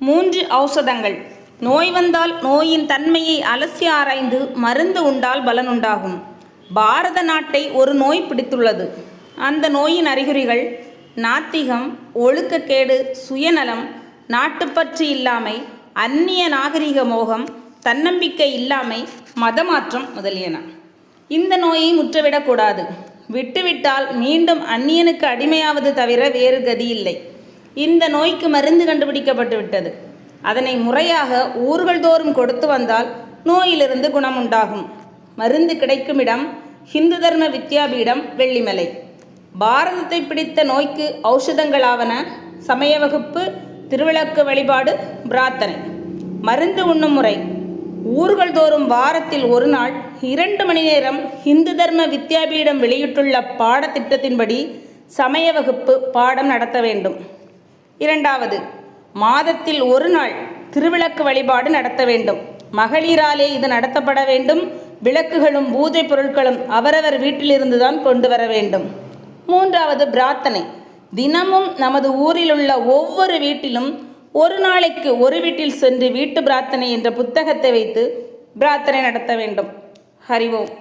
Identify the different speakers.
Speaker 1: மூன்று ஔஷதங்கள். நோய் வந்தால் நோயின் தன்மையை அலசி ஆராய்ந்து மருந்து உண்டால் பலனுண்டாகும் பாரத நாட்டை ஒரு நோய் பிடித்துள்ளது. அந்த நோயின் அறிகுறிகள் நாத்திகம் ஒழுக்கக்கேடு சுயநலம் நாட்டுப்பற்று இல்லாமை அந்நிய நாகரிக மோகம் தன்னம்பிக்கை இல்லாமை மதமாற்றம் முதலியன. இந்த நோயை முற்றவிடக்கூடாது. விட்டுவிட்டால் மீண்டும் அந்நியனுக்கு அடிமையாவது தவிர வேறு கதி இல்லை. இந்த நோய்க்கு மருந்து கண்டுபிடிக்கப்பட்டு விட்டது. அதனை முறையாக ஊர்கள் தோறும் கொடுத்து வந்தால் நோயிலிருந்து குணமுண்டாகும். மருந்து கிடைக்கும் இடம் ஹிந்து தர்ம வித்யாபீடம் வெள்ளிமலை. பாரதத்தை பிடித்த நோய்க்கு ஔஷதங்களாவன சமய வகுப்பு திருவிளக்கு வழிபாடு பிரார்த்தனை. மருந்து உண்ணும் முறை. ஊர்கள் தோறும் வாரத்தில் ஒரு நாள் இரண்டு மணி நேரம் இந்து தர்ம வித்யாபீடம் வெளியிட்டுள்ள பாடத்திட்டத்தின்படி சமய வகுப்பு பாடம் நடத்த வேண்டும். இரண்டாவது மாதத்தில் ஒரு நாள் திருவிளக்கு வழிபாடு நடத்த வேண்டும். மகளிராலே இது நடத்தப்பட வேண்டும். விளக்குகளும் பூஜை பொருட்களும் அவரவர் வீட்டிலிருந்துதான் கொண்டு வர வேண்டும். மூன்றாவது பிரார்த்தனை. தினமும் நமது ஊரில் உள்ள ஒவ்வொரு வீட்டிலும் ஒரு நாளைக்கு ஒரு வீட்டில் சென்று வீட்டு பிரார்த்தனை என்ற புத்தகத்தை வைத்து பிரார்த்தனை நடத்த வேண்டும். ஹரிவோம்